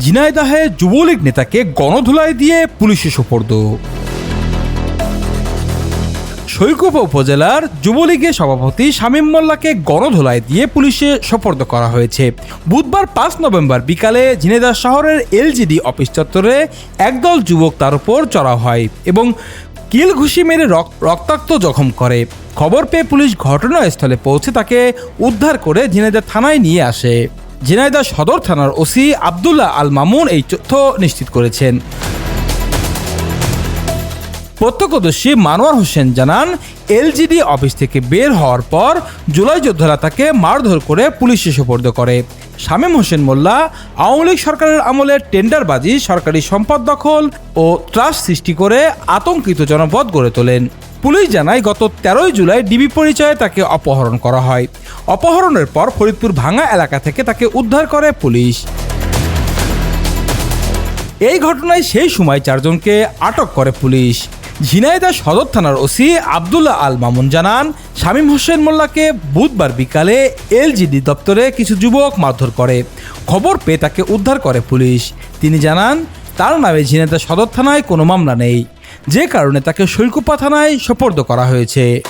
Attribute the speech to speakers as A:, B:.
A: ঝিনাইদাহে যুবলীগ নেতাকে গণধুলাই দিয়ে পুলিশে সোপর্দ। সৈকোপা উপজেলার যুবলীগের সভাপতি শামীম মোল্লাকে গণধোলাই দিয়ে পুলিশে সোপর্দ করা হয়েছে। বুধবার পাঁচ নভেম্বর বিকালে ঝিনেদার শহরের এলজিডি অফিস চত্বরে একদল যুবক তার উপর চড়া হয় এবং কিল ঘুষি মেরে রক- রক্তাক্ত জখম করে। খবর পেয়ে পুলিশ ঘটনাস্থলে পৌঁছে তাকে উদ্ধার করে ঝিনাইদহ থানায় নিয়ে আসে। ঝিনাইদহ সদর থানার ওসি আবদুল্লাহ আল মামুন এই তথ্য নিশ্চিত করেছেন। প্রত্যক্ষদর্শী মানোয়ার হোসেন জানান, এলজিডি অফিস থেকে বের হওয়ার পর জুলাই যোদ্ধারা তাকে মারধর করে পুলিশে সোপর্দ করে। শামীম হোসেন মোল্লা, আওয়ামী লীগ সরকারের আমলে টেন্ডারবাজি, সরকারি সম্পদ দখল ও ট্রাস্ট সৃষ্টি করে আতঙ্কিত জনপদ গড়ে তোলেন। পুলিশ জানায়, গত তেরোই জুলাই ডিবি পরিচয়ে তাকে অপহরণ করা হয়। অপহরণের পর ফরিদপুর ভাঙা এলাকা থেকে তাকে উদ্ধার করে পুলিশ। এই ঘটনায় সেই সময় চারজনকে আটক করে পুলিশ। ঝিনাইদা সদর থানার ওসি আবদুল্লাহ আল মামুন জানান, শামীম হোসেন মোল্লাকে বুধবার বিকালে এলজিডি দপ্তরে কিছু যুবক মারধর করে। খবর পেয়ে তাকে উদ্ধার করে পুলিশ। তিনি জানান, তার নামে ঝিনাইদহ সদর থানায় কোনো মামলা নেই। যে কারণে তাকে সৈকুপা থানায় সোপর্দ করা হয়েছে।